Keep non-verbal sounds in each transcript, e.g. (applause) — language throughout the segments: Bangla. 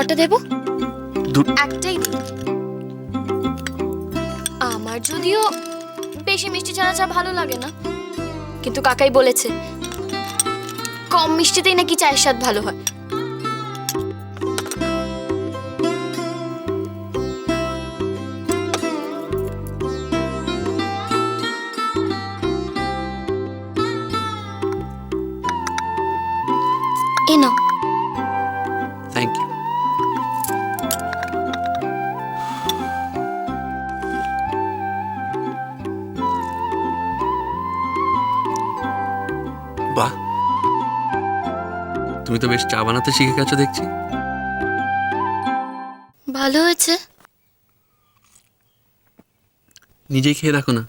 কটা দেব? একটাই দিই আমার যদিও বেশি মিষ্টি ছাড়া চা ভালো লাগে না কিন্তু কাকাই বলেছে কম মিষ্টিতেই নাকি চায়ের স্বাদ ভালো হয়। তুমি তো বেশ চা বানাতে শিখে গেছো দেখছি। ভালো হয়েছে। নিজেই খেয়ে দেখো না।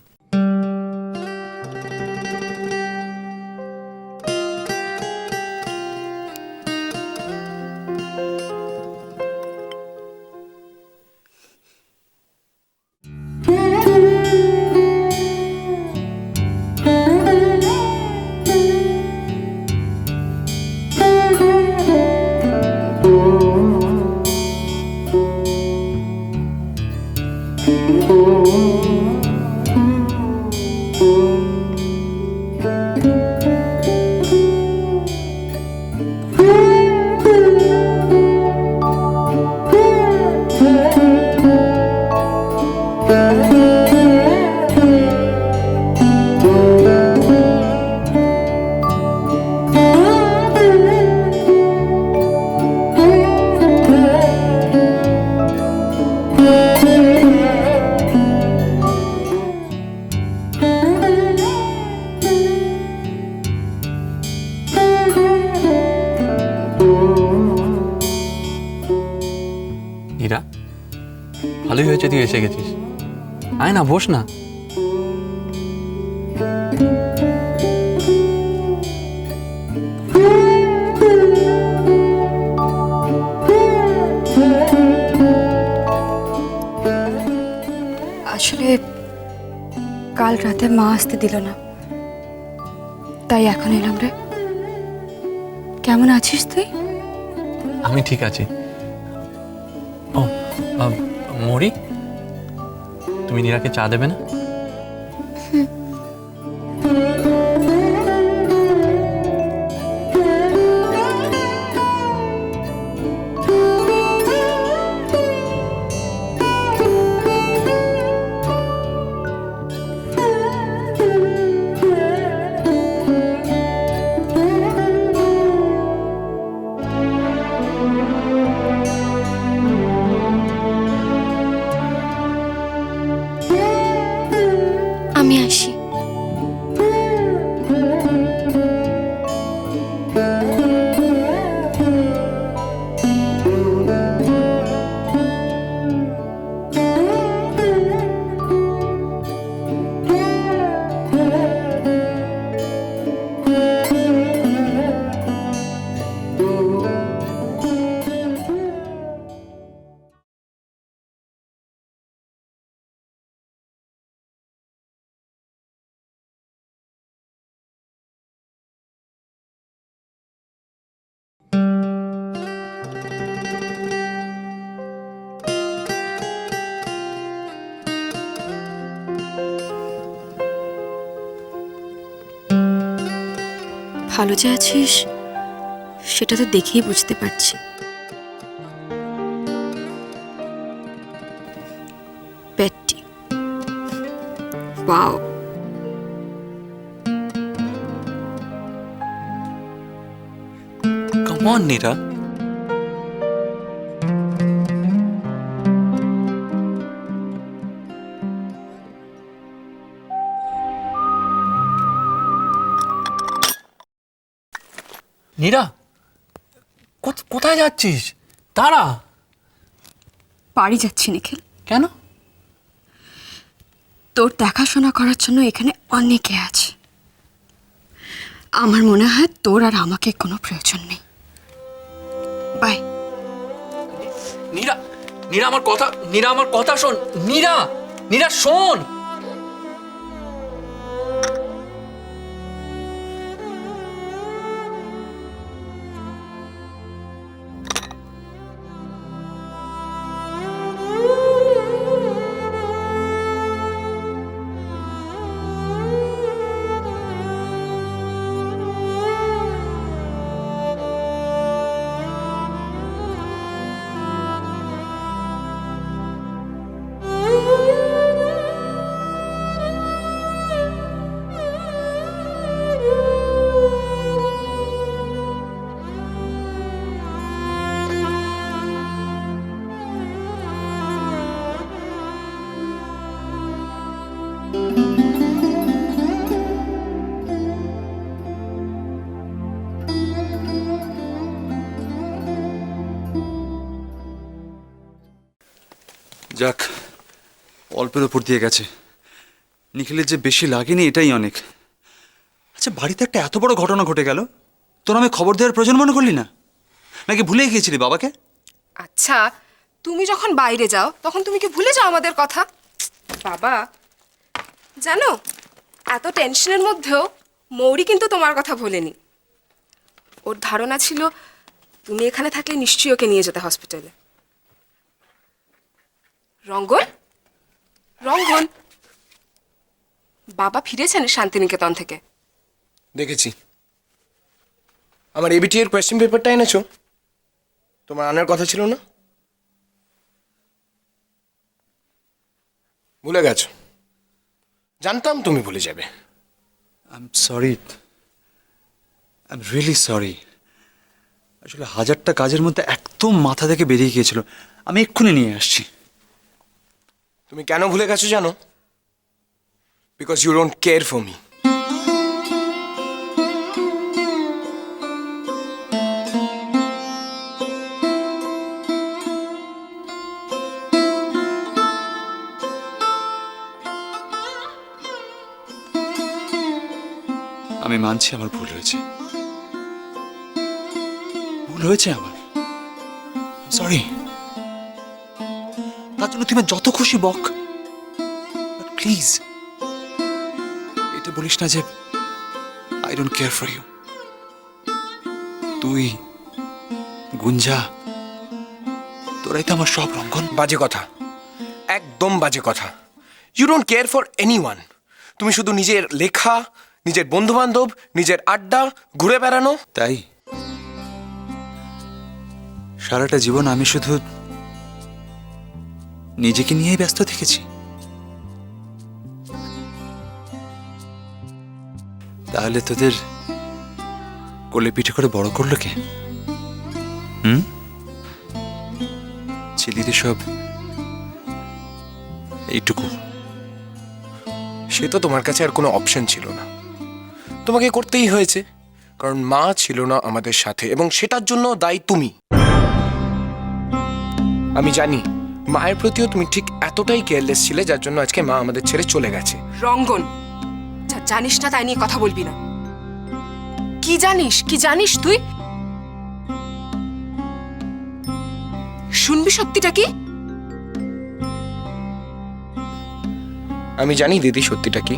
তুই এসে গেছিস। আয় না বস না। আসলে কাল রাতে মা আসতে দিল না। তাই এখন এলাম রে। কেমন আছিস তুই? আমি ঠিক আছি। ও মরি? তুমি নীরাকে চা দেবে না? (laughs) ভালো যে আছিস সেটা তো দেখেই বুঝতে পারছি। পেট্টি। বাও কাম নীরা নীরা কোথ- কোথায় যাচ্ছিস তারা বাড়ি যাচ্ছি নিখিল কেন? তোর দেখাশোনা করার জন্য এখানে অনেকে আছে। আমার মনে হয় তোর আর আমাকে কোনো প্রয়োজন নেই। বাই। নীরা নীরা আমার কথা নীরা আমার কথা শোন। নীরা নীরা শোন। যাক, অল্পের ওপর দিয়ে গেছে। নিখিলের যে বেশি লাগেনি, এটাই অনেক। আচ্ছা বাড়িতে একটা এত বড় ঘটনা ঘটে গেল? তোর আমি খবর দেওয়ার প্রয়োজন মনে করলি না? নাকি ভুলে গিয়েছিলি বাবাকে? আচ্ছা তুমি যখন বাইরে যাও, তখন তুমি কি ভুলে যাও আমাদের কথা? বাবা, জানো, এত টেনশনের মধ্যেও মৌরি কিন্তু তোমার কথা ভোলেনি। ওর ধারণা ছিল, তুমি এখানে থাকলে নিশ্চয়ই ওকে নিয়ে যেতে হসপিটালে। রঙ্গন? রঙ্গন? বাবা ফিরেছেন শান্তিনিকেতন থেকে। দেখেছি। আমার এবিটি এর কোয়েশ্চেন পেপারটা এনেছো? তোমার আনার কথা ছিল না? ভুলে গেছো? জানতাম তুমি ভুলে যাবে। I am sorry I am really sorry আসলে হাজারটা কাজের মধ্যে একদম মাথা থেকে বেরিয়ে গিয়েছিল। আমি এক্ষুনি নিয়ে আসছি। তুমি কেন ভুলে গেছো জানো? Because you don't care for me আমি মানছি আমার ভুল হয়েছে। ভুল হয়েছে আমার। সরি জন্য তুমি যত খুশি বক। প্লিজ এটা বলিস না যে I don't care for you তুই গুঞ্জা তোরাই তো আমার সব রঙ্গন। বাজে কথা। একদম বাজে কথা। You don't care for anyone তুমি শুধু নিজের লেখা নিজের বন্ধু বান্ধব নিজের আড্ডা ঘুরে বেড়ানো। তাই? সারাটা জীবন আমি শুধু নিজেকে নিয়েই ব্যস্ত থেকেছি। তাহলে তোদের কোলে পিঠে করে বড় করল কে? হুম? ছেলেদের সব এইটুকু। সে তো তোমার কাছে আর কোনো অপশন ছিল না। তোমাকে করতেই হয়েছে, কারণ মা ছিল না আমাদের সাথে, এবং সেটার জন্য দায়ী তুমি। আমি জানি মায়ের প্রতিও তুমি ঠিক এতটাই কেয়ারলেস ছিলে যার জন্য আজকে মা আমাদের ছেড়ে চলে গেছে। রঙ্গন যা জানিস না তাই নিয়ে কথা বলবি না। কি জানিস? কি জানিস তুই? শুনবি সত্যিটা কি? আমি জানি দিদি সত্যিটা কি।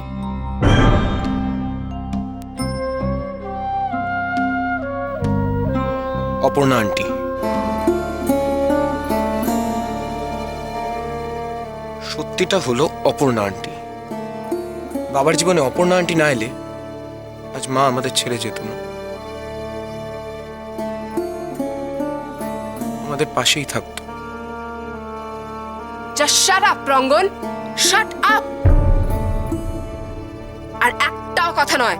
অপর্ণা আন্টি। সত্যিটা হলো অপর্ণা আন্টি। বাবার জীবনে অপর্ণা আন্টি না এলে আজ মা আমাদের ছেড়ে যেত না। আমাদের পাশেই থাকতো। যা শাট আপ আপ আর একটাও কথা নয়